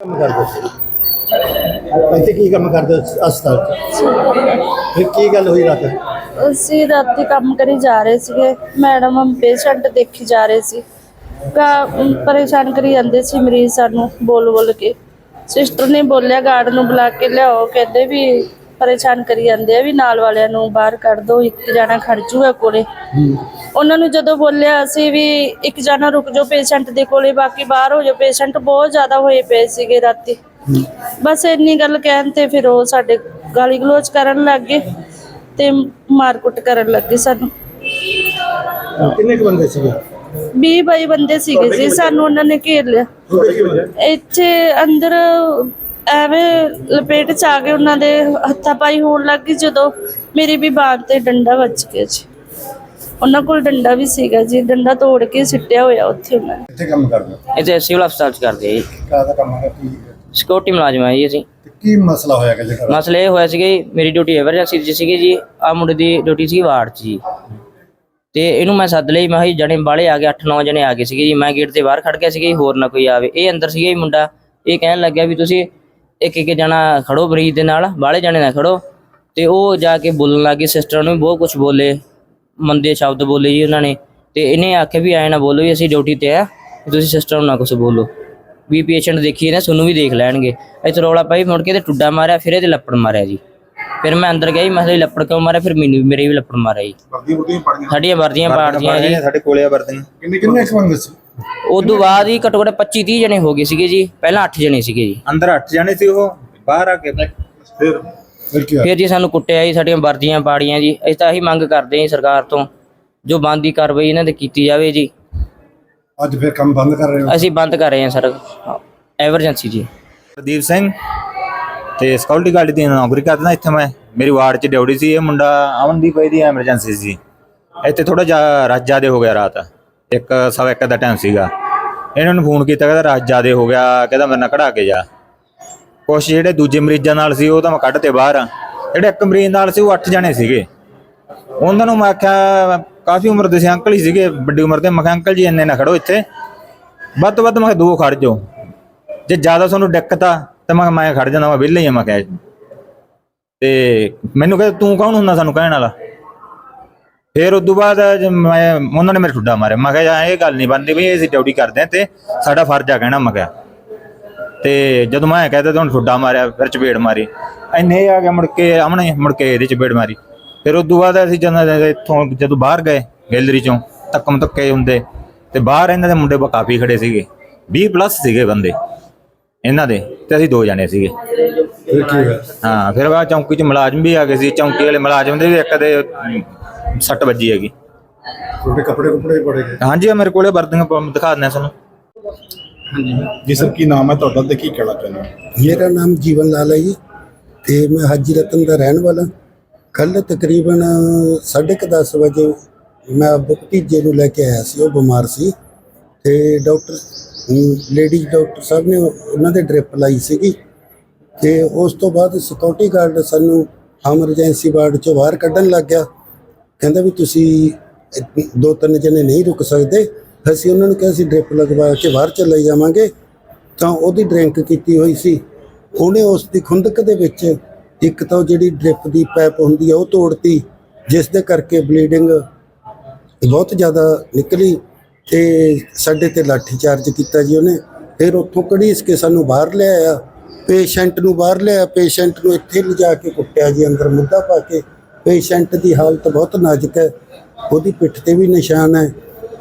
ਕੰਮ ਕਰਦੇ ਸੀ? ਇੱਥੇ ਕੀ ਕੰਮ ਕਰਦੇ ਸੀ ਹਸਪਤਾਲ 'ਚ ਫਿਰ ਕੀ ਗੱਲ ਹੋਈ ਰਾਤ? ਅਸੀਂ ਰਾਤੀ ਕੰਮ ਕਰੀ ਜਾ ਰਹੇ ਸੀਗੇ। ਮੈਡਮ ਪੇਸ਼ੈਂਟ ਦੇਖੀ ਜਾ ਰਹੇ ਸੀ। ਕਾ ਪਰੇਸ਼ਾਨ ਕਰੀ ਜਾਂਦੇ ਸੀ ਮਰੀਜ਼ ਸਾਨੂੰ ਬੋਲ ਬੋਲ ਕੇ। ਸਿਸਟਰ ਨੇ ਬੋਲਿਆ ਗਾਰਡ ਨੂੰ ਬੁਲਾ ਕੇ ਲਿਆਓ। ਕਹਿੰਦੇ ਵੀ ਪਰੇਸ਼ਾਨ ਕਰੀ ਜਾਂਦੇ ਆ ਵੀ ਨਾਲ ਵਾਲਿਆਂ ਨੂੰ ਬਾਹਰ ਕੱਢ ਦਿਓ ਇੱਕ ਜਾਣਾ ਖੜ ਜੂਗਾ ਕੋਲੇ। ਉਹਨਾਂ ਨੂੰ ਜਦੋਂ ਬੋਲਿਆ, ਅਸੀਂ ਵੀ ਇੱਕ ਜਾਣਾ ਰੁਕ ਜਾਓ ਪੇਸ਼ੈਂਟ ਦੇ ਕੋਲੇ, ਬਾਕੀ ਬਾਹਰ ਹੋ ਜਾਓ। ਪੇਸ਼ੈਂਟ ਬਹੁਤ ਜ਼ਿਆਦਾ ਹੋਏ ਪਏ ਸੀਗੇ ਰਾਤੀ। ਬਸ ਇੰਨੀ ਗੱਲ ਕਹਿਣ ਤੇ ਫਿਰ ਉਹ ਸਾਡੇ ਗਾਲੀ ਗਲੋਚ ਕਰਨ ਲੱਗ ਗਏ ਤੇ ਮਾਰਕੁੱਟ ਕਰਨ ਲੱਗੇ ਸਾਨੂੰ। ਕਿੰਨੇ ਕੁ ਬੰਦੇ ਸੀਗੇ? 20 22 ਬੰਦੇ ਸੀਗੇ ਜੀ ਸਾਨੂੰ ਉਹਨਾਂ ਨੇ ਘੇਰ ਲਿਆ। ਇੱਥੇ ਅੰਦਰ ਐਵੇਂ ਲਪੇਟ ਚ ਆ ਗਏ ਉਹਨਾਂ ਦੇ ਹੱਥਾਂ ਪਾਈ ਹੋਣ ਲੱਗ ਗਈ ਜਦੋਂ ਮੇਰੀ ਵੀ ਬਾਂਹ ਤੇ ਡੰਡਾ ਵੱਜ ਗਿਆ ਜੀ। ਉਹਨਾਂ ਕੋਲ ਡੰਡਾ ਵੀ ਸੀਗਾ ਜੀ ਡੰਡਾ ਤੋੜ ਕੇ ਸਿੱਟਿਆ ਹੋਇਆ ਉੱਥੇ ਉਹਨਾਂ ਨੇ। ਇੱਥੇ ਕੰਮ ਕਰਦੇ? ਇੱਥੇ ਸਿਵਲ ਹਸਪਤਾਲ ਚ ਕਰਦੇ ਆ ਜੀ। ਕਾਹਦਾ ਕੰਮ ਹੈ ਕੀ ਸਿਕਿਉਰਿਟੀ ਮੁਲਾਜ਼ਮ ਆ ਜੀ ਅਸੀਂ। ਤੇ ਕੀ ਮਸਲਾ ਹੋਇਆ ਕਿ ਜਿਹੜਾ ਮਸਲਾ ਇਹ ਹੋਇਆ ਸੀਗਾ ਜੀ ਮੇਰੀ ਡਿਊਟੀ ਐਮਰਜੈਂਸੀ ਚ ਸੀਗੀ ਜੀ ਆ ਮੁੰਡੇ ਦੀ ਡਿਊਟੀ ਸੀ ਵਾਰਡ ਚ ਜੀ। ਤੇ ਇਹਨੂੰ ਮੈਂ ਸੱਦ ਲਈ, ਮੈਂ ਕਿਹਾ ਜੀ ਜਣੇ ਬਾਲੇ ਆ ਗਏ 8-9 ਜਣੇ ਆ ਗਏ ਸੀਗੇ ਜੀ। ਮੈਂ ਗੇਟ ਤੇ ਬਾਹਰ ਖੜ ਗਿਆ ਸੀਗਾ ਜੀ, ਹੋਰ ਨਾ ਕੋਈ ਆਵੇ। ਇਹ ਅੰਦਰ ਸੀਗਾ ਜੀ ਮੁੰਡਾ। ਇਹ ਕਹਿਣ ਲੱਗਿਆ ਵੀ ਤੁਸੀਂ ਇੱਕ ਇੱਕ ਜਣਾ ਖੜੋ ਮਰੀਜ਼ ਦੇ ਨਾਲ ਬਾਲੇ ਜਣੇ ਨਾ ਖੜੋ। ਤੇ ਉਹ ਜਾ ਕੇ ਬੋਲਣ ਲੱਗੇ ਸਿਸਟਰ ਨੂੰ ਵੀ ਬਹੁਤ ਕੁਝ ਬੋਲੇ, ਮੰਦੇ ਸ਼ਬਦ ਬੋਲੇ ਜੀ ਉਹਨਾਂ ਨੇ। ਤੇ ਇਹਨੇ ਆਖਿਆ ਵੀ ਐ ਨਾ ਬੋਲੋ ਵੀ ਅਸੀਂ ਡਿਊਟੀ ਤੇ ਆ ਤੁਸੀਂ ਸਿਸਟਰ ਨੂੰ ਨਾ ਕੁਝ ਬੋਲੋ। ਵੀ ਪੇਸ਼ੈਂਟ ਦੇਖੀਏ ਨਾ, ਤੁਹਾਨੂੰ ਵੀ ਦੇਖ ਲੈਣਗੇ। ਇੱਥੇ ਰੌਲਾ ਪਾਈ ਮੁੜ ਕੇ ਤੇ ਟੁੱਡਾ ਮਾਰਿਆ, ਫਿਰ ਇਹਦੇ ਲੱਪੜ ਮਾਰਿਆ ਜੀ। ਫਿਰ ਮੈਂ ਅੰਦਰ ਗਿਆ ਜੀ ਮੈਂ ਕਿਹਾ ਜੀ ਲੱਪੜ ਕਿਉਂ ਮਾਰਿਆ? ਫਿਰ ਮੈਨੂੰ ਵੀ ਮੇਰੇ ਵੀ ਲੱਪੜ ਮਾਰਿਆ ਜੀ। ਵਰਦੀ ਵਰਦੀ ਪੜ ਗਈ ਸਾਡੀਆਂ ਵਰਦੀਆਂ ਪਾੜਦੀਆਂ ਜੀ। ਸਾਡੇ ਕੋਲੇ ਆ ਵਰਦੀਆਂ। ਕਿੰਨੇ ਕਿੰਨੇ ਬੰਦੇ ਸੀ? ਉਦੋਂ ਬਾਅਦ ਹੀ ਘੱਟੋ ਘੱਟ 25 30 ਜਣੇ ਹੋ ਗਏ ਸੀਗੇ ਜੀ। ਪਹਿਲਾਂ 8 ਜਣੇ ਸੀਗੇ ਜੀ। ਅੰਦਰ 8 ਜਾਣੇ ਸੀ ਉਹ ਬਾਹਰ ਆ ਕੇ ਫਿਰ? ਫਿਰ ਕੀ ਹੋਇਆ? ਫਿਰ ਜੀ ਸਾਨੂੰ ਕੁੱਟਿਆ ਜੀ ਸਾਡੀਆਂ ਵਰਦੀਆਂ ਪਾੜੀਆਂ ਜੀ। ਅਸੀਂ ਤਾਂ ਇਹੀ ਮੰਗ ਕਰਦੇ ਹਾਂ ਜੀ ਸਰਕਾਰ ਤੋਂ ਜੋ ਬੰਦੀ ਕਾਰਵਾਈ ਇਹਨਾਂ ਤੇ ਕੀਤੀ ਜਾਵੇ ਜੀ। ਅੱਜ ਫਿਰ ਕੰਮ ਬੰਦ ਕਰ ਰਹੇ ਹੋ? ਅਸੀਂ ਬੰਦ ਕਰ ਰਹੇ ਹਾਂ ਸਰ। ਐਮਰਜੈਂਸੀ ਜੀ। ਪ੍ਰਦੀਪ ਸਿੰਘ ਤੇ ਸਕਿਉਰਟੀ ਗਾਰਡ ਦੀ ਨੌਕਰੀ ਕਰਦਾ ਇੱਥੇ ਮੈਂ। ਮੇਰੀ ਵਾਰਡ 'ਚ ਡਿਊਟੀ ਸੀ, ਇਹ ਮੁੰਡਾ ਅਮਨਦੀਪ ਇਹਦੀ ਐਮਰਜੈਂਸੀ ਸੀ। ਇੱਥੇ ਥੋੜਾ ਜਿਹਾ ਰਾਤ ਜ਼ਿਆਦੇ ਹੋ ਗਿਆ ਰਾਤ। ਇੱਕ ਸਵਾ ਇੱਕ ਦਾ ਟਾਈਮ ਸੀਗਾ। ਇਹਨਾਂ ਨੂੰ ਫੋਨ ਕੀਤਾ, ਕਹਿੰਦਾ ਰਾਤ ਜ਼ਿਆਦੇ ਹੋ ਗਿਆ, ਕਹਿੰਦਾ ਮੇਰੇ ਨਾਲ ਕਢਾ ਕੇ ਜਾ। ਕੁਛ ਜਿਹੜੇ ਦੂਜੇ ਮਰੀਜ਼ਾਂ ਨਾਲ ਸੀ, ਉਹ ਤਾਂ ਮੈਂ ਕੱਢ ਤੇ ਬਾਹਰ ਆ। ਜਿਹੜੇ ਇੱਕ ਮਰੀਜ਼ ਨਾਲ ਸੀ, ਉਹ 8 ਜਣੇ ਸੀਗੇ। ਉਹਨਾਂ ਨੂੰ ਮੈਂ ਆਖਿਆ, ਕਾਫੀ ਉਮਰ ਦੇ ਸੀ, ਅੰਕਲ ਹੀ ਸੀਗੇ, ਵੱਡੀ ਉਮਰ ਦੇ। ਮੈਂ ਕਿਹਾ, ਅੰਕਲ ਜੀ, ਇੰਨੇ ਨਾ ਖੜੋ ਇੱਥੇ। ਵੱਧ ਤੋਂ ਵੱਧ ਮੈਂ ਕਿਹਾ, ਦੋ ਖੜ ਜਾਓ। ਜੇ ਜ਼ਿਆਦਾ ਤੁਹਾਨੂੰ ਦਿੱਕਤ ਆ ਤੇ ਮੈਂ ਕਿਹਾ, ਮੈਂ ਖੜ ਜਾਂਦਾ, ਮੈਂ ਵਿਹਲੇ ਹੀ ਆ, ਮੈਂ ਕਿਹਾ, ਤੇ ਮੈਨੂੰ ਕਹਿੰਦਾ, ਤੂੰ ਕੌਣ ਹੁੰਦਾ ਸਾਨੂੰ ਕਹਿਣ ਵਾਲਾ? ਫਿਰ ਉਸ ਤੋਂ ਬਾਅਦ ਜੇ ਮੈਂ, ਉਹਨਾਂ ਨੇ ਮੇਰੇ ਠੁੱਡਾ ਮਾਰਿਆ। ਮੈਂ ਕਿਹਾ, ਯਾਰ, ਇਹ ਗੱਲ ਨਹੀਂ ਬਣਦੀ ਵੀ ਅਸੀਂ ਡਿਊਟੀ ਕਰਦੇ ਆ ਤੇ ਸਾਡਾ ਫਰਜ਼ ਆ ਕਹਿਣਾ, ਮੈਂ ਕਿਹਾ। ਤੇ ਜਦੋਂ ਮੈਂ ਕਹਿੰਦਾ ਤੁਹਾਨੂੰ ਠੁੱਡਾ ਮਾਰਿਆ, ਫਿਰ ਚਪੇੜ ਮਾਰੀ। ਇੰਨੇ ਆ ਗਿਆ ਮੁੜ ਕੇ, ਆਮਣੇ ਮੁੜ ਕੇ ਇਹਦੇ ਚਪੇੜ ਮਾਰੀ। ਫਿਰ ਉਸ ਤੋਂ ਬਾਅਦ ਅਸੀਂ ਜਦੋਂ ਇੱਥੋਂ, ਜਦੋਂ ਬਾਹਰ ਗਏ, ਗੈਲਰੀ ਚੋਂ ਧੱਕਮ ਧੱਕੇ ਹੁੰਦੇ, ਤੇ ਬਾਹਰ ਇਹਨਾਂ ਦੇ ਮੁੰਡੇ ਕਾਫੀ ਖੜੇ ਸੀਗੇ। 20 ਪਲੱਸ ਸੀਗੇ ਬੰਦੇ। ਇਹਨਾਂ ਦੇ ਤੇ ਅਸੀਂ ਦੋ ਜਣੇ ਸੀਗੇ। ਫਿਰ ਕੀ ਹੋਇਆ? ਹਾਂ ਫਿਰ ਬਾਅਦ ਚੌਂਕੀ ਚ ਮੁਲਾਜ਼ਮ ਵੀ ਆ ਗਏ ਸੀ। ਚੌਂਕੀ ਵਾਲੇ ਮੁਲਾਜ਼ਮ ਦੇ ਵੀ ਇੱਕ ਦੇ ਅਮ, ਸੱਟ ਵੱਜੀ ਹੈਗੀ। ਤੁਹਾਡੇ ਕੱਪੜੇ ਕੁਪੜੇ ਪੜੇ ਗਏ? ਹਾਂਜੀ ਆ ਮੇਰੇ ਕੋਲੇ ਵਰਦੀਆਂ ਪ- ਦਿਖਾ ਦਿੰਦਾ ਤੁਹਾਨੂੰ। ਜੀ ਸਰ ਕੀ ਨਾਮ ਹੈ ਤੁਹਾਡਾ ਤੇ ਕੀ ਕਹਿਣਾ ਚਾਹੁੰਦੇ ਹੋ? ਮੇਰਾ ਨਾਮ ਜੀਵਨ ਲਾਲ ਹੈ ਜੀ ਤੇ ਮੈਂ ਹਾਜੀ ਰਤਨ ਦਾ ਰਹਿਣ ਵਾਲਾ। ਕੱਲ ਤਕਰੀਬਨ 10:30 ਵਜੇ ਮੈਂ ਆਪਣੇ ਭਤੀਜੇ ਨੂੰ ਲੈ ਕੇ ਆਇਆ ਸੀ ਉਹ ਬਿਮਾਰ ਸੀ ਤੇ ਡਾਕਟਰ ਲੇਡੀਜ਼ ਡਾਕਟਰ ਸਾਹਿਬ ਨੇ ਉਹਨਾਂ ਦੇ ਡ੍ਰਿਪ ਲਾਈ ਸੀਗੀ ਤੇ ਉਸ ਤੋਂ ਬਾਅਦ ਸਿਕਿਉਰਿਟੀ ਗਾਰਡ ਸਾਨੂੰ ਐਮਰਜੈਂਸੀ ਵਾਰਡ ਚੋਂ ਬਾਹਰ ਕੱਢਣ ਲੱਗ ਗਿਆ। ਕਹਿੰਦਾ ਵੀ ਤੁਸੀਂ ਦੋ ਤਿੰਨ ਜਣੇ ਨਹੀਂ ਰੁਕ ਸਕਦੇ, ਅਸੀਂ ਉਹਨਾਂ ਨੂੰ ਕਿਹਾ ਸੀ ਡ੍ਰਿਪ ਲਗਵਾ ਕੇ ਬਾਹਰ ਚਲੇ ਜਾਵਾਂਗੇ। ਤਾਂ ਉਹਦੀ ਡਰਿੰਕ ਕੀਤੀ ਹੋਈ ਸੀ। ਉਹਨੇ ਉਸ ਦੀ ਖੁੰਦਕ ਦੇ ਵਿੱਚ ਇੱਕ ਤਾਂ ਜਿਹੜੀ ਡ੍ਰਿਪ ਦੀ ਪਾਈਪ ਹੁੰਦੀ ਆ ਉਹ ਤੋੜਤੀ, ਜਿਸ ਦੇ ਕਰਕੇ ਬਲੀਡਿੰਗ ਬਹੁਤ ਜ਼ਿਆਦਾ ਨਿਕਲੀ। ਤੇ ਸਾਡੇ ਤੇ ਲਾਠੀ ਚਾਰਜ ਕੀਤਾ ਜੀ ਉਹਨੇ। ਫਿਰ ਉੱਥੋਂ ਕੜੀਸ ਕੇ ਸਾਨੂੰ ਬਾਹਰ ਲਿਆਇਆ ਪੇਸ਼ੈਂਟ ਨੂੰ ਬਾਹਰ ਲਿਆਇਆ ਪੇਸ਼ੈਂਟ ਨੂੰ ਇੱਥੇ ਲਿਜਾ ਕੇ ਕੁੱਟਿਆ ਜੀ ਅੰਦਰ ਮੁੱਦਾ ਪਾ ਕੇ। ਪੇਸ਼ੈਂਟ ਦੀ ਹਾਲਤ ਬਹੁਤ ਨਾਜ਼ੁਕ ਹੈ। ਉਹਦੀ ਪਿੱਠ ਤੇ ਵੀ ਨਿਸ਼ਾਨ ਹੈ।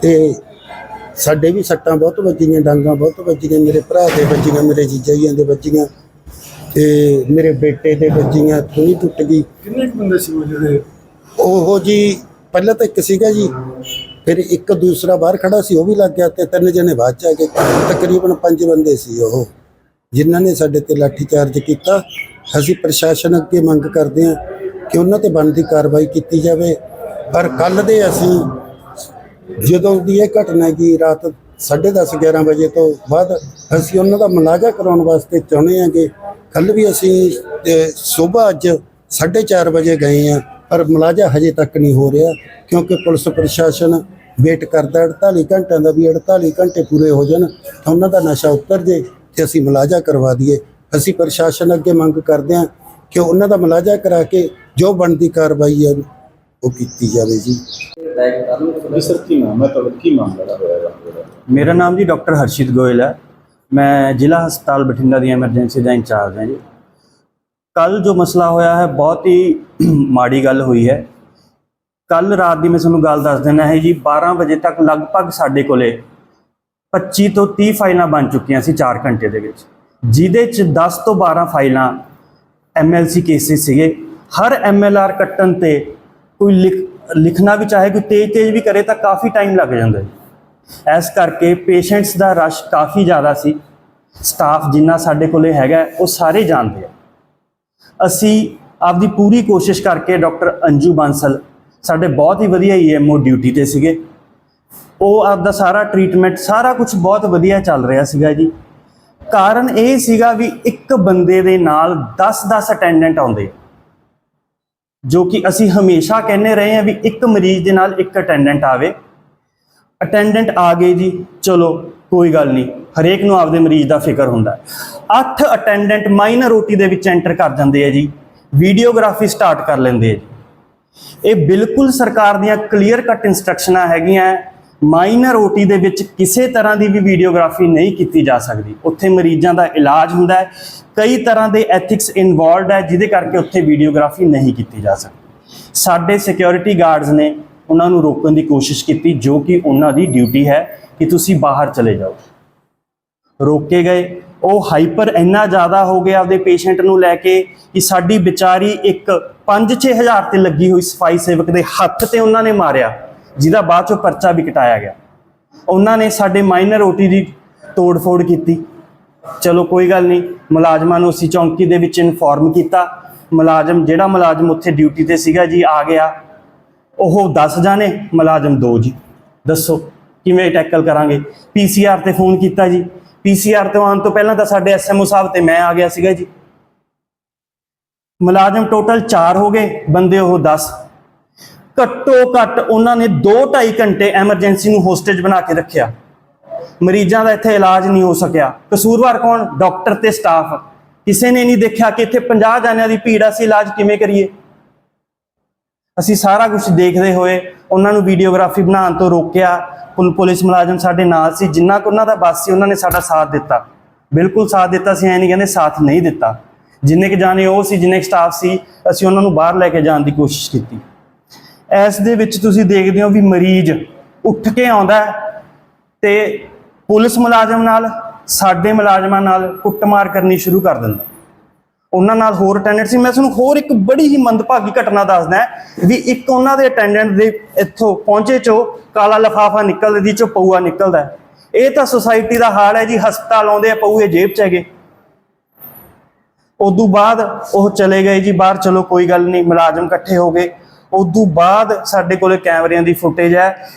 ਤੇ ਸਾਡੇ ਵੀ ਸੱਟਾਂ ਬਹੁਤ ਵੱਜੀਆਂ ਡਾਂਗਾਂ ਬਹੁਤ ਵੱਜੀਆਂ। ਮੇਰੇ ਭਰਾ ਦੇ ਵੱਜੀਆਂ ਮੇਰੇ ਜੀਜਾਈਆਂ ਦੇ ਵੱਜੀਆਂ। ਤੇ ਮੇਰੇ ਬੇਟੇ ਦੇ ਵੱਜੀਆਂ ਥੂਣੀ ਟੁੱਟ ਗਈ। ਕਿੰਨੇ ਬੰਦੇ ਸੀ ਜਿਹੜੇ ਉਹ ਜੀ ਪਹਿਲਾਂ ਤਾਂ ਇੱਕ ਸੀਗਾ ਜੀ। ਫਿਰ ਇੱਕ ਦੂਸਰਾ ਬਾਹਰ ਖੜਾ ਸੀ, ਉਹ ਵੀ ਲੱਗ ਗਿਆ ਤੇ ਤਿੰਨ ਜਣੇ ਬਾਅਦ ਚ ਆ ਗਏ। ਤਕਰੀਬਨ ਪੰਜ ਬੰਦੇ ਸੀ ਉਹ, ਜਿਨ੍ਹਾਂ ਨੇ ਸਾਡੇ ਤੇ ਲਾਠੀ ਚਾਰਜ ਕੀਤਾ। ਅਸੀਂ ਪ੍ਰਸ਼ਾਸਨ ਅੱਗੇ ਮੰਗ ਕਰਦੇ ਹਾਂ ਕਿ ਉਹਨਾਂ ਤੇ ਬਣਦੀ ਕਾਰਵਾਈ ਕੀਤੀ ਜਾਵੇ। ਪਰ ਕੱਲ ਦੇ ਅਸੀਂ ਜਦੋਂ ਦੀ ਇਹ ਘਟਨਾ ਕੀ ਰਾਤ 10:30 11 ਵਜੇ ਤੋਂ ਬਾਅਦ ਅਸੀਂ ਉਹਨਾਂ ਦਾ ਮਲਾਜਾ ਕਰਾਉਣ ਵਾਸਤੇ ਚਾਹੁੰਦੇ ਹਾਂ ਕਿ ਕੱਲ ਵੀ ਅਸੀਂ ਸਵੇਰ ਅੱਜ 4:30 ਵਜੇ ਗਏ ਹਾਂ। ਪਰ ਮੁਲਾਜ਼ਾ ਹਜੇ ਤੱਕ ਨਹੀਂ ਹੋ ਰਿਹਾ ਕਿਉਂਕਿ ਪੁਲਿਸ ਪ੍ਰਸ਼ਾਸਨ ਵੇਟ ਕਰਦਾ 48 ਘੰਟਿਆਂ ਦਾ ਵੀ 48 ਘੰਟੇ ਪੂਰੇ ਹੋ ਜਾਣ ਤਾਂ ਉਹਨਾਂ ਦਾ ਨਸ਼ਾ ਉਤਰ ਜੇ ਤੇ ਅਸੀਂ ਮੁਲਾਜ਼ਾ ਕਰਵਾ ਦਈਏ। ਅਸੀਂ ਪ੍ਰਸ਼ਾਸਨ ਅੱਗੇ ਮੰਗ ਕਰਦੇ ਹਾਂ ਕਿ ਉਹਨਾਂ ਦਾ ਮੁਲਾਜ਼ਾ ਕਰਾ ਕੇ ਜੋ ਬਣਦੀ ਕਾਰਵਾਈ ਹੈ ਉਹ ਕੀਤੀ ਜਾਵੇ ਜੀ। ਮੇਰਾ ਨਾਮ ਜੀ ਡਾਕਟਰ ਹਰਸ਼ਿਤ ਗੋਇਲ ਹੈ। ਮੈਂ ਜ਼ਿਲ੍ਹਾ ਹਸਪਤਾਲ ਬਠਿੰਡਾ ਦੀ ਐਮਰਜੈਂਸੀ ਦਾ ਇੰਚਾਰਜ ਹਾਂ ਜੀ। ਕੱਲ ਜੋ ਮਸਲਾ ਹੋਇਆ ਹੈ, ਬਹੁਤ ਹੀ ਮਾੜੀ ਗੱਲ ਹੋਈ ਹੈ। ਕੱਲ ਰਾਤ ਦੀ ਮੈਂ ਤੁਹਾਨੂੰ ਗੱਲ ਦੱਸ ਦਿੰਦਾ ਹੈ ਜੀ 12 ਵਜੇ ਤੱਕ ਲਗਭਗ ਸਾਡੇ ਕੋਲੇ 25 ਤੋਂ 30 ਫਾਈਲਾਂ ਬਣ ਚੁੱਕੀਆਂ ਸੀ 4 ਘੰਟੇ ਦੇ ਵਿੱਚ, ਜਿਹਦੇ ਚ 10 ਤੋਂ 12 ਫਾਈਲਾਂ ਐਮਐਲਸੀ ਕੇਸਿਸ ਸੀਗੇ। ਹਰ ਐਮਐਲਆਰ ਕੱਟਣ ਤੇ ਕੋਈ ਲਿਖ, ਲਿਖਣਾ ਵੀ ਚਾਹੇ, ਕੋਈ ਤੇਜ਼ ਤੇਜ਼ ਵੀ ਕਰੇ ਤਾਂ ਕਾਫੀ ਟਾਈਮ ਲੱਗ ਜਾਂਦਾ ਹੈ। ਇਸ ਕਰਕੇ ਪੇਸ਼ੈਂਟਸ ਦਾ ਰਸ਼ ਕਾਫੀ ਜ਼ਿਆਦਾ ਸੀ। ਸਟਾਫ ਜਿੰਨਾ ਸਾਡੇ ਕੋਲੇ ਹੈਗਾ, ਉਹ ਸਾਰੇ ਜਾਣਦੇ ਆ। ਅਸੀਂ ਆਪਦੀ ਪੂਰੀ ਕੋਸ਼ਿਸ਼ ਕਰਕੇ ਡਾਕਟਰ ਅੰਜੂ ਬਾਂਸਲ ਸਾਡੇ ਬਹੁਤ ਹੀ ਵਧੀਆ ਈਐਮਓ ਡਿਊਟੀ ਤੇ ਸੀਗੇ। ਉਹ ਆਪਦਾ ਸਾਰਾ ਟ੍ਰੀਟਮੈਂਟ, ਸਾਰਾ ਕੁਝ ਬਹੁਤ ਵਧੀਆ ਚੱਲ ਰਿਹਾ ਸੀਗਾ ਜੀ। ਕਾਰਨ ਇਹ ਸੀਗਾ ਵੀ ਇੱਕ ਬੰਦੇ ਦੇ ਨਾਲ 10-10 ਅਟੈਂਡੈਂਟ ਆਉਂਦੇ। ਜੋ ਕਿ ਅਸੀਂ ਹਮੇਸ਼ਾ ਕਹਿੰਦੇ ਰਹੇ ਹਾਂ ਵੀ ਇੱਕ ਮਰੀਜ਼ ਦੇ ਨਾਲ ਇੱਕ ਅਟੈਂਡੈਂਟ ਆਵੇ। ਅਟੈਂਡੈਂਟ ਆ ਗਏ ਜੀ, ਚਲੋ ਕੋਈ ਗੱਲ ਨਹੀਂ, ਹਰੇਕ ਨੂੰ ਆਪਦੇ ਮਰੀਜ਼ ਦਾ ਫਿਕਰ ਹੁੰਦਾ। 8 ਅਟੈਂਡੈਂਟ ਮਾਈਨਰ ਓਟੀ ਦੇ ਵਿੱਚ ਐਂਟਰ ਕਰ ਜਾਂਦੇ ਆ ਜੀ। ਵੀਡੀਓਗ੍ਰਾਫੀ ਸਟਾਰਟ ਕਰ ਲੈਂਦੇ ਆ ਜੀ। ਇਹ ਬਿਲਕੁਲ ਸਰਕਾਰ ਦੀਆਂ ਕਲੀਅਰ ਕੱਟ ਇਨਸਟਰਕਸ਼ਨਾਂ ਹੈਗੀਆਂ। ਮਾਈਨਰ ਓਟੀ ਦੇ ਵਿੱਚ ਕਿਸੇ ਤਰ੍ਹਾਂ ਦੀ ਵੀ ਵੀਡੀਓਗ੍ਰਾਫੀ ਨਹੀਂ ਕੀਤੀ ਜਾ ਸਕਦੀ। ਉੱਥੇ ਮਰੀਜ਼ਾਂ ਦਾ ਇਲਾਜ ਹੁੰਦਾ ਹੈ। ਕਈ ਤਰ੍ਹਾਂ ਦੇ ਐਥਿਕਸ ਇਨਵੋਲਵਡ ਹੈ, ਜਿਹਦੇ ਕਰਕੇ ਉੱਥੇ ਵੀਡੀਓਗ੍ਰਾਫੀ ਨਹੀਂ ਕੀਤੀ ਜਾ ਸਕਦੀ। ਸਾਡੇ ਸਿਕਿਉਰਿਟੀ ਗਾਰਡਸ ਨੇ ਉਹਨਾਂ ਨੂੰ ਰੋਕਣ ਦੀ ਕੋਸ਼ਿਸ਼ ਕੀਤੀ, ਜੋ ਕਿ ਉਹਨਾਂ ਦੀ ਡਿਊਟੀ ਹੈ ਕਿ ਤੁਸੀਂ ਬਾਹਰ ਚਲੇ ਜਾਓ। ਰੋਕੇ ਗਏ। ਉਹ ਹਾਈਪਰ ਇੰਨਾ ਜ਼ਿਆਦਾ ਹੋ ਗਿਆ ਆਪਦੇ ਪੇਸ਼ੈਂਟ ਨੂੰ ਲੈ ਕੇ ਕਿ ਸਾਡੀ ਵਿਚਾਰੀ ਇੱਕ 5-6 ਹਜ਼ਾਰ ਤੇ ਲੱਗੀ ਹੋਈ ਸਫ਼ਾਈ ਸੇਵਕ ਦੇ ਹੱਥ ਤੇ ਉਹਨਾਂ ਨੇ ਮਾਰਿਆ, ਜਿਹਦਾ ਬਾਅਦ ਚੋਂ ਪਰਚਾ ਵੀ ਕਟਾਇਆ ਗਿਆ। ਉਹਨਾਂ ਨੇ ਸਾਡੇ ਮਾਈਨਰ ਓਟੀ ਦੀ ਤੋੜ-ਫੋੜ ਕੀਤੀ। ਚਲੋ ਕੋਈ ਗੱਲ ਨਹੀਂ, ਮੁਲਾਜ਼ਮਾਂ ਨੂੰ ਅਸੀਂ ਚੌਂਕੀ ਦੇ ਵਿੱਚ ਇਨਫੋਰਮ ਕੀਤਾ। ਮੁਲਾਜ਼ਮ, ਜਿਹੜਾ ਮੁਲਾਜ਼ਮ ਉੱਥੇ ਡਿਊਟੀ ਤੇ ਸੀਗਾ ਜੀ, ਆ ਗਿਆ। ਉਹ 10 ਜਾਣੇ, ਮੁਲਾਜ਼ਮ 2 ਜੀ। ਦੱਸੋ, ਕਿਵੇਂ ਟੈਕਲ ਕਰਾਂਗੇ? ਪੀਸੀਆਰ ਤੇ ਫੋਨ ਕੀਤਾ ਜੀ। ਪੀਸੀਆਰ ਤੋਂ ਆਉਣ ਤੋਂ ਪਹਿਲਾਂ ਤਾਂ ਸਾਡੇ ਐਸਐਮਓ ਸਾਹਿਬ ਤੇ ਮੈਂ ਆ ਗਿਆ ਸੀਗਾ ਜੀ। ਮੁਲਾਜ਼ਮ ਟੋਟਲ 4 ਹੋ ਗਏ, ਬੰਦੇ ਉਹ 10 ਘੱਟੋ ਘੱਟ ਉਹਨਾਂ ਨੇ 2.5 ਘੰਟੇ ਐਮਰਜੈਂਸੀ ਨੂੰ ਹੋਸਟੇਜ ਬਣਾ ਕੇ ਰੱਖਿਆ। ਮਰੀਜ਼ਾਂ ਦਾ ਇੱਥੇ ਇਲਾਜ ਨਹੀਂ ਹੋ ਸਕਿਆ। ਕਸੂਰਵਾਰ ਕੌਣ? ਡਾਕਟਰ ਤੇ ਸਟਾਫ ਕਿਸੇ ਨੇ ਨਹੀਂ ਦੇਖਿਆ ਕਿ ਇੱਥੇ 50 ਜਾਨਿਆਂ ਦੀ ਭੀੜ ਅਸੀਂ ਇਲਾਜ ਕਿਵੇਂ ਕਰੀਏ? ਅਸੀਂ ਸਾਰਾ ਕੁਝ ਦੇਖਦੇ ਹੋਏ ਉਹਨਾਂ ਨੂੰ ਵੀਡੀਓਗ੍ਰਾਫੀ ਬਣਾਉਣ ਤੋਂ ਰੋਕਿਆ। ਪੁਲ- ਪੁਲਿਸ ਮੁਲਾਜ਼ਮ ਸਾਡੇ ਨਾਲ ਸੀ। ਜਿੰਨਾ ਕੁ ਉਹਨਾਂ ਦਾ ਬਸ ਸੀ, ਉਹਨਾਂ ਨੇ ਸਾਡਾ ਸਾਥ ਦਿੱਤਾ। ਬਿਲਕੁਲ ਸਾਥ ਦਿੱਤਾ ਸੀ, ਐ ਨਹੀਂ ਕਹਿੰਦੇ ਸਾਥ ਨਹੀਂ ਦਿੱਤਾ। ਜਿੰਨੇ ਕਿ ਜਾਣੇ ਉਹ ਸੀ, ਜਿੰਨੇ ਸਟਾਫ ਸੀ, ਅਸੀਂ ਉਹਨਾਂ ਨੂੰ ਬਾਹਰ ਲੈ ਕੇ ਜਾਣ ਦੀ ਕੋਸ਼ਿਸ਼ ਕੀਤੀ। ਇਸ ਦੇ ਵਿੱਚ ਤੁਸੀਂ ਦੇਖਦੇ ਹੋ ਵੀ ਮਰੀਜ਼ ਉੱਠ ਕੇ ਆਉਂਦਾ ਹੈ ਤੇ ਪੁਲਿਸ ਮੁਲਾਜ਼ਮ ਨਾਲ, ਸਾਡੇ ਮੁਲਾਜ਼ਮਾਂ ਨਾਲ ਕੁੱਟਮਾਰ ਕਰਨੀ ਸ਼ੁਰੂ ਕਰ ਦਿੰਦਾ। ਉਹਨਾਂ ਨਾਲ ਹੋਰ ਅਟੈਂਡੈਂਟ ਸੀ। ਮੈਂ ਤੁਹਾਨੂੰ ਹੋਰ ਇੱਕ ਬੜੀ ਹੀ ਮੰਦਭਾਗੀ ਘਟਨਾ ਦੱਸਦਾ ਵੀ ਇੱਕ ਉਹਨਾਂ ਦੇ ਅਟੈਂਡੈਂਟ ਦੇ ਇੱਥੋਂ ਪਹੁੰਚੇ ਚੋਂ ਕਾਲਾ ਲਫਾਫਾ ਨਿਕਲਦਾ ਦੀ ਚੋਂ ਪਊਆ ਨਿਕਲਦਾ ਇਹ ਤਾਂ ਸੁਸਾਇਟੀ ਦਾ ਹਾਲ ਹੈ ਜੀ, ਹਸਪਤਾਲ ਆਉਂਦੇ ਆ, ਪਊਏ ਜੇਬ ਚ ਹੈਗੇ। ਉਦੋਂ ਬਾਅਦ ਉਹ ਚਲੇ ਗਏ ਜੀ, ਬਾਹਰ ਚਲੋ ਕੋਈ ਗੱਲ ਨਹੀਂ, ਮੁਲਾਜ਼ਮ ਇਕੱਠੇ ਹੋ ਗਏ। ਉਦੋਂ ਬਾਅਦ ਸਾਡੇ ਕੋਲੇ ਕੈਮਰਿਆਂ ਦੀ ਫੁਟੇਜ ਹੈ।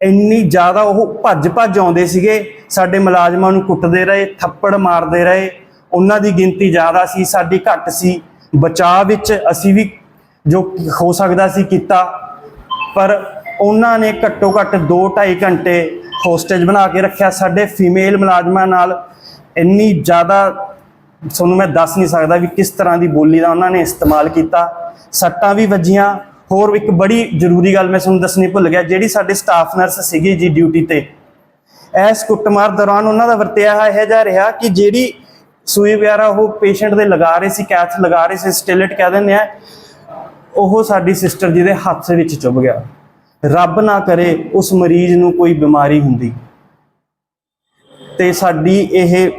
ਇੰਨੀ ਜ਼ਿਆਦਾ ਉਹ ਭੱਜ ਭੱਜ ਆਉਂਦੇ ਸੀਗੇ, ਸਾਡੇ ਮੁਲਾਜ਼ਮਾਂ ਨੂੰ ਕੁੱਟਦੇ ਰਹੇ, ਥੱਪੜ ਮਾਰਦੇ ਰਹੇ। ਉਹਨਾਂ ਦੀ ਗਿਣਤੀ ਜ਼ਿਆਦਾ ਸੀ, ਸਾਡੀ ਘੱਟ ਸੀ। ਬਚਾਅ ਵਿੱਚ ਅਸੀਂ ਵੀ ਜੋ ਹੋ ਸਕਦਾ ਸੀ ਕੀਤਾ, ਪਰ ਉਹਨਾਂ ਨੇ ਘੱਟੋ ਘੱਟ 2.5 ਘੰਟੇ ਹੋਸਟੇਜ ਬਣਾ ਕੇ ਰੱਖਿਆ। ਸਾਡੇ ਫੀਮੇਲ ਮੁਲਾਜ਼ਮਾਂ ਨਾਲ ਇੰਨੀ ਜ਼ਿਆਦਾ, ਤੁਹਾਨੂੰ ਮੈਂ ਦੱਸ ਨਹੀਂ ਸਕਦਾ ਵੀ ਕਿਸ ਤਰ੍ਹਾਂ ਦੀ ਬੋਲੀ ਦਾ ਉਹਨਾਂ ਨੇ ਇਸਤੇਮਾਲ ਕੀਤਾ। ਸੱਟਾਂ ਵੀ ਵੱਜੀਆਂ। ਹੋਰ ਇੱਕ ਬੜੀ ਜ਼ਰੂਰੀ ਗੱਲ ਮੈਂ ਤੁਹਾਨੂੰ ਦੱਸਣੀ ਭੁੱਲ ਗਿਆ, ਜਿਹੜੀ ਸਾਡੇ ਸਟਾਫ ਨਰਸ ਸੀਗੀ ਜੀ ਡਿਊਟੀ ਤੇ। ਇਸ ਕੁੱਟਮਾਰ ਦੌਰਾਨ ਉਹਨਾਂ ਦਾ ਵਰਤਿਆ ਇਹੋ ਜਿਹਾ ਰਿਹਾ ਕਿ ਜਿਹੜੀ ਸੂਈ ਵਗੈਰਾ ਉਹ ਪੇਸ਼ੈਂਟ ਦੇ ਲਗਾ ਰਹੇ ਸੀ ਕੈਥ ਲਗਾ ਰਹੇ ਸੀ, ਸਟਿਲਟ ਕਹਿ ਦਿੰਦੇ ਆ। ਉਹ ਸਾਡੀ ਸਿਸਟਰ ਜੀ ਹੱਥ ਵਿੱਚ ਚੁੱਭ ਗਿਆ। ਰੱਬ ਨਾ ਕਰੇ ਉਸ ਮਰੀਜ਼ ਨੂੰ ਕੋਈ ਬਿਮਾਰੀ ਹੁੰਦੀ। ਤੇ ਸਾਡੀ ਇਹ,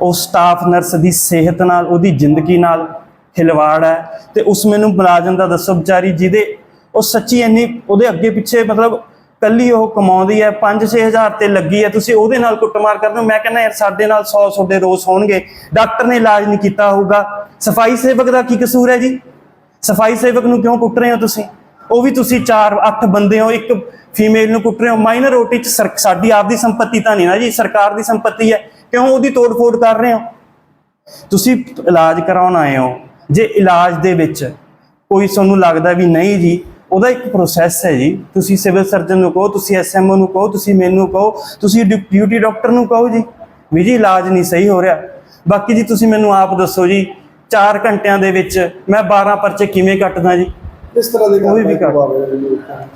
ਉਹ ਸਟਾਫ ਨਰਸ ਦੀ ਸਿਹਤ ਨਾਲ, ਉਹਦੀ ਜ਼ਿੰਦਗੀ ਨਾਲ ਖਿਲਵਾੜ ਹੈ। ਤੇ ਉਸ ਮੈਨੂੰ ਮੁਲਾਜ਼ਮ ਦਾ ਦੱਸੋ, ਵਿਚਾਰੀ ਜਿਹਦੇ, ਉਹ ਸੱਚੀ ਇੰਨੀ, ਉਹਦੇ ਅੱਗੇ ਪਿੱਛੇ ਮਤਲਬ ਕੱਲੀ ਉਹ ਕਮਾਉਂਦੀ ਹੈ 5-6000 ਤੇ ਲੱਗੀ ਹੈ, ਤੁਸੀਂ ਉਹਦੇ ਨਾਲ ਕੁੱਟਮਾਰ ਕਰਦੇ ਹੋ। ਮੈਂ ਕਹਿੰਦਾ, ਯਾਰ, ਸਾਡੇ ਨਾਲ 100 ਤੁਹਾਡੇ ਰੋਸ ਹੋਣਗੇ। ਡਾਕਟਰ ਨੇ ਇਲਾਜ ਨਹੀਂ ਕੀਤਾ ਹੋਊਗਾ। ਸਫ਼ਾਈ ਸੇਵਕ ਦਾ ਕੀ ਕਸੂਰ ਹੈ ਜੀ? ਸਫ਼ਾਈ ਸੇਵਕ ਨੂੰ ਕਿਉਂ ਕੁੱਟ ਰਹੇ ਹੋ ਤੁਸੀਂ? ਉਹ ਵੀ ਤੁਸੀਂ 4-8 ਬੰਦੇ ਹੋ, ਇੱਕ ਫੀਮੇਲ ਨੂੰ ਕੁੱਟ ਰਹੇ ਹੋ। ਮਾਈਨਰ ਓਟੀ ਚ ਸਰ- ਸਾਡੀ ਆਪਦੀ ਸੰਪਤੀ ਤਾਂ ਨਹੀਂ ਨਾ ਜੀ, ਸਰਕਾਰ ਦੀ ਸੰਪਤੀ ਹੈ। ਕਿਉਂ ਉਹਦੀ ਤੋੜ-ਫੋੜ ਕਰ ਰਹੇ ਹੋ? ਤੁਸੀਂ ਇਲਾਜ ਕਰਾਉਣ ਆਏ ਹੋ। ਜੇ ਇਲਾਜ ਦੇ ਵਿੱਚ ਕੋਈ ਤੁਹਾਨੂੰ ਲੱਗਦਾ ਵੀ ਨਹੀਂ ਜੀ ਉਹਦਾ ਇੱਕ ਪ੍ਰੋਸੈਸ ਹੈ ਜੀ। ਤੁਸੀਂ ਸਿਵਲ ਸਰਜਨ ਨੂੰ ਕਹੋ ਤੁਸੀਂ ਐਸਐਮਓ ਨੂੰ ਕਹੋ ਤੁਸੀਂ ਮੈਨੂੰ ਕਹੋ ਤੁਸੀਂ ਡਿਊ- ਡਿਊਟੀ ਡਾਕਟਰ ਨੂੰ ਕਹੋ ਜੀ। ਵੀ ਜੀ ਇਲਾਜ ਨਹੀਂ ਸਹੀ ਹੋ ਰਿਹਾ। ਬਾਕੀ ਜੀ ਤੁਸੀਂ ਮੈਨੂੰ ਆਪ ਦੱਸੋ ਜੀ 4 ਘੰਟਿਆਂ ਦੇ ਵਿੱਚ ਮੈਂ 12 ਪਰਚੇ ਕਿਵੇਂ ਕੱਟਦਾ ਜੀ? ਇਸ ਤਰ੍ਹਾਂ ਦੀ ਕੋਈ ਵੀ ਕਰ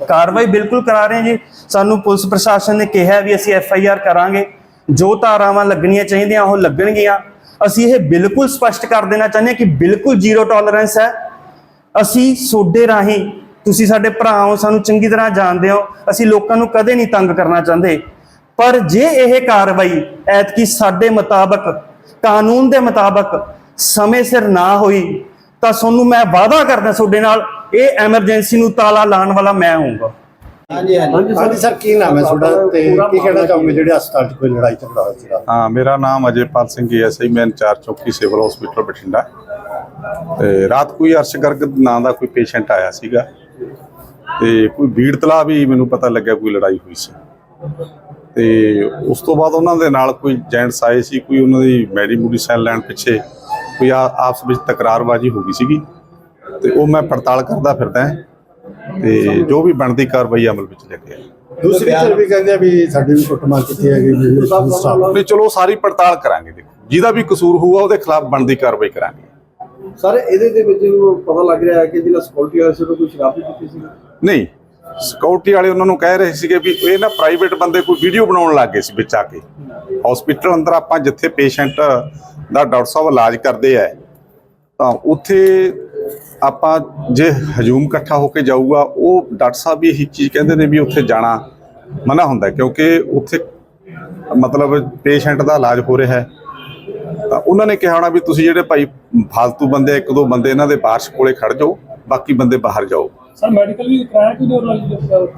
ਕਾਰਵਾਈ। ਬਿਲਕੁਲ ਕਰਾ ਰਹੇ ਹਾਂ ਜੀ। ਸਾਨੂੰ ਪੁਲਿਸ ਪ੍ਰਸ਼ਾਸਨ ਨੇ ਕਿਹਾ ਵੀ ਅਸੀਂ ਐਫ ਆਈ ਆਰ ਕਰਾਂਗੇ। ਜੋ ਧਾਰਾਵਾਂ ਲੱਗਣੀਆਂ ਚਾਹੀਦੀਆਂ ਉਹ ਲੱਗਣਗੀਆਂ। ਅਸੀਂ ਇਹ ਬਿਲਕੁਲ ਸਪਸ਼ਟ ਕਰ ਦੇਣਾ ਚਾਹੁੰਦੇ ਹਾਂ ਕਿ ਬਿਲਕੁਲ ਜ਼ੀਰੋ ਟੋਲਰੈਂਸ ਹੈ। ਅਸੀਂ ਸੋਡੇ ਰਾਹੀਂ ਤੁਸੀਂ ਸਾਡੇ ਭਰਾ ਹੋ ਸਾਨੂੰ ਚੰਗੀ ਤਰ੍ਹਾਂ ਜਾਣਦੇ ਹੋ ਅਸੀਂ ਲੋਕਾਂ ਨੂੰ ਕਦੇ ਨਹੀਂ ਤੰਗ ਕਰਨਾ ਚਾਹੁੰਦੇ। ਪਰ ਜੇ ਇਹ ਕਾਰਵਾਈ ਐਤਕੀ ਸਾਡੇ ਮੁਤਾਬਕ ਕਾਨੂੰਨ ਦੇ ਮੁਤਾਬਕ ਸਮੇਂ ਸਿਰ ਨਾ ਹੋਈ ਤਾਂ ਤੁਹਾਨੂੰ ਮੈਂ ਵਾਅਦਾ ਕਰਦਾ ਤੁਹਾਡੇ ਨਾਲ ਇਹ ਐਮਰਜੈਂਸੀ ਨੂੰ ਤਾਲਾ ਲਾਉਣ ਵਾਲਾ ਮੈਂ ਹੋਊਂਗਾ। ਹਾਂਜੀ ਹਾਂਜੀ। ਹਾਂਜੀ ਸਰ। ਕੀ ਨਾਮ ਹੈ ਤੁਹਾਡਾ ਤੇ ਕੀ ਕਹਿਣਾ ਚਾਹੋਗੇ ਜਿਹੜੇ ਹਸਪਤਾਲ 'ਚ ਕੋਈ ਲੜਾਈ ਝਗੜਾ ਹੋਇਆ ਸੀਗਾ? ਹਾਂ ਮੇਰਾ ਨਾਮ ਅਜੇਪਾਲ ਸਿੰਘ ਐਸਆਈ ਮੈਂ ਇੰਚਾਰਜ ਚੌਕੀ ਸਿਵਲ ਹਸਪੀਟਲ ਬਠਿੰਡਾ। ਤੇ ਰਾਤ ਕੋਈ ਅਰਸ਼ ਗਰਗ ਨਾਂ ਦਾ ਕੋਈ ਪੇਸ਼ੈਂਟ ਆਇਆ ਸੀਗਾ। ਤੇ ਕੋਈ ਭੀੜ ਤਲਾ ਵੀ ਮੈਨੂੰ ਪਤਾ ਲੱਗਿਆ ਕੋਈ ਲੜਾਈ ਹੋਈ ਸੀ। ਤੇ ਉਸ ਤੋਂ ਬਾਅਦ ਉਹਨਾਂ ਦੇ ਨਾਲ ਕੋਈ ਜੈਂਟਸ ਆਏ ਸੀ ਕੋਈ ਉਹਨਾਂ ਦੀ ਮੈਡੀ ਮੂਡੀ ਸੈਲ ਲੈਣ ਪਿੱਛੇ ਕੋਈ ਆਪਸ ਵਿੱਚ ਤਕਰਾਰਬਾਜ਼ੀ ਹੋ ਗਈ ਸੀਗੀ। ਤੇ ਉਹ ਮੈਂ ਪੜਤਾਲ ਕਰਦਾ ਫਿਰਦਾ ਤੇ ਜੋ ਵੀ ਬਣਦੀ ਕਾਰਵਾਈ ਅਮਲ ਵਿੱਚ ਲੈ ਕੇ ਆਇਆ। ਦੂਸਰੀ ਤਰਫ ਵੀ ਕਹਿੰਦੇ ਆ ਵੀ ਸਾਡੀ ਵੀ ਕੁੱਟਮਾਰ ਕੀਤੀ ਹੈਗੀ ਵੀ ਚਲੋ ਸਾਰੀ ਪੜਤਾਲ ਕਰਾਂਗੇ ਦੇਖੋ। ਜਿਹਦਾ ਵੀ ਕਸੂਰ ਹੋਊਗਾ ਉਹਦੇ ਖਿਲਾਫ ਬਣਦੀ ਕਾਰਵਾਈ ਕਰਾਂਗੇ। ਸਰ ਇਹਦੇ ਦੇ ਵਿੱਚ ਪਤਾ ਲੱਗ ਰਿਹਾ ਹੈ ਕਿ ਜਿਹੜਾ ਸਕਿਉਰਟੀ ਵਾਲਾ ਸੀ ਉਹ ਕੋਈ ਸ਼ਰਾਬ ਵੀ ਸੀ। ਨਹੀਂ ਸਿਕਿਉਰਿਟੀ ਵਾਲੇ ਉਹਨਾਂ ਨੂੰ ਕਹਿ ਰਹੇ ਸੀਗੇ ਵੀ ਇਹ ਨਾ ਪ੍ਰਾਈਵੇਟ ਬੰਦੇ ਕੋਈ ਵੀਡੀਓ ਬਣਾਉਣ ਲੱਗ ਗਏ ਸੀ ਵਿੱਚ ਆ ਕੇ। ਹਸਪੀਟਲ ਅੰਦਰ ਆਪਾਂ ਜਿੱਥੇ ਪੇਸ਼ੈਂਟ ਦਾ ਡਾਕਟਰ ਸਾਹਿਬ ਇਲਾਜ ਕਰਦੇ ਆ, ਤਾਂ ਉੱਥੇ ਆਪਾਂ ਜੇ ਹਜੂਮ ਇਕੱਠਾ ਹੋ ਕੇ ਜਾਊਗਾ, ਉਹ ਡਾਕਟਰ ਸਾਹਿਬ ਵੀ ਇਹੀ ਚੀਜ਼ ਕਹਿੰਦੇ ਨੇ ਵੀ ਉੱਥੇ ਜਾਣਾ ਮਨਾ ਹੁੰਦਾ ਕਿਉਂਕਿ ਉੱਥੇ ਮਤਲਬ ਪੇਸ਼ੈਂਟ ਦਾ ਇਲਾਜ ਹੋ ਰਿਹਾ ਹੈ। ਉਹਨਾਂ ਨੇ ਕਿਹਾ ਹੋਣਾ ਵੀ ਤੁਸੀਂ ਜਿਹੜੇ ਭਾਈ ਫालतू ਬੰਦੇ ਇੱਕ ਦੋ ਬੰਦੇ ਇਹਨਾਂ ਦੇ ਬਾਰਸ਼ ਕੋਲੇ ਖੜ ਜਾਓ ਬਾਕੀ ਬੰਦੇ ਬਾਹਰ ਜਾਓ। ਸਰ ਮੈਡੀਕਲ ਵੀ ਕਰਾਇਆ ਕਿ ਨਹੀਂ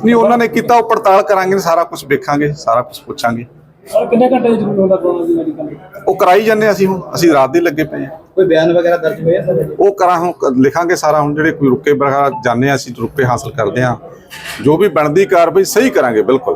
ਨਹੀਂ ਉਹਨਾਂ ਨੇ ਕੀਤਾ ਉਹ ਪੜਤਾਲ ਕਰਾਂਗੇ ਸਾਰਾ ਕੁਝ ਵੇਖਾਂਗੇ ਸਾਰਾ ਕੁਝ ਪੁੱਛਾਂਗੇ। ਸਰ ਕਿੰਨੇ ਘੰਟੇ ਦੀ ਜ਼ਰੂਰਤ ਹੁੰਦਾ ਦੀ ਮੈਡੀਕਲ ਉਹ ਕਰਾਈ ਜਾਂਦੇ ਅਸੀਂ ਹੁਣ ਅਸੀਂ ਰਾਤ ਦੇ ਲੱਗੇ ਪਏ ਹਾਂ ਕੋਈ ਬਿਆਨ ਵਗੈਰਾ ਦਰਜ ਹੋਇਆ ਸਰ? ਉਹ ਕਰਾਂ ਹੁਣ ਲਿਖਾਂਗੇ ਸਾਰਾ ਹੁਣ ਜਿਹੜੇ ਕੋਈ ਰੁਕੇ ਬਰਾ ਜਾਂਦੇ ਹਾਂ ਅਸੀਂ ਰੁਕੇ ਹਾਸਲ ਕਰਦੇ ਹਾਂ ਜੋ ਵੀ ਬਣਦੀ ਕਾਰਵਾਈ ਸਹੀ ਕਰਾਂਗੇ ਬਿਲਕੁਲ।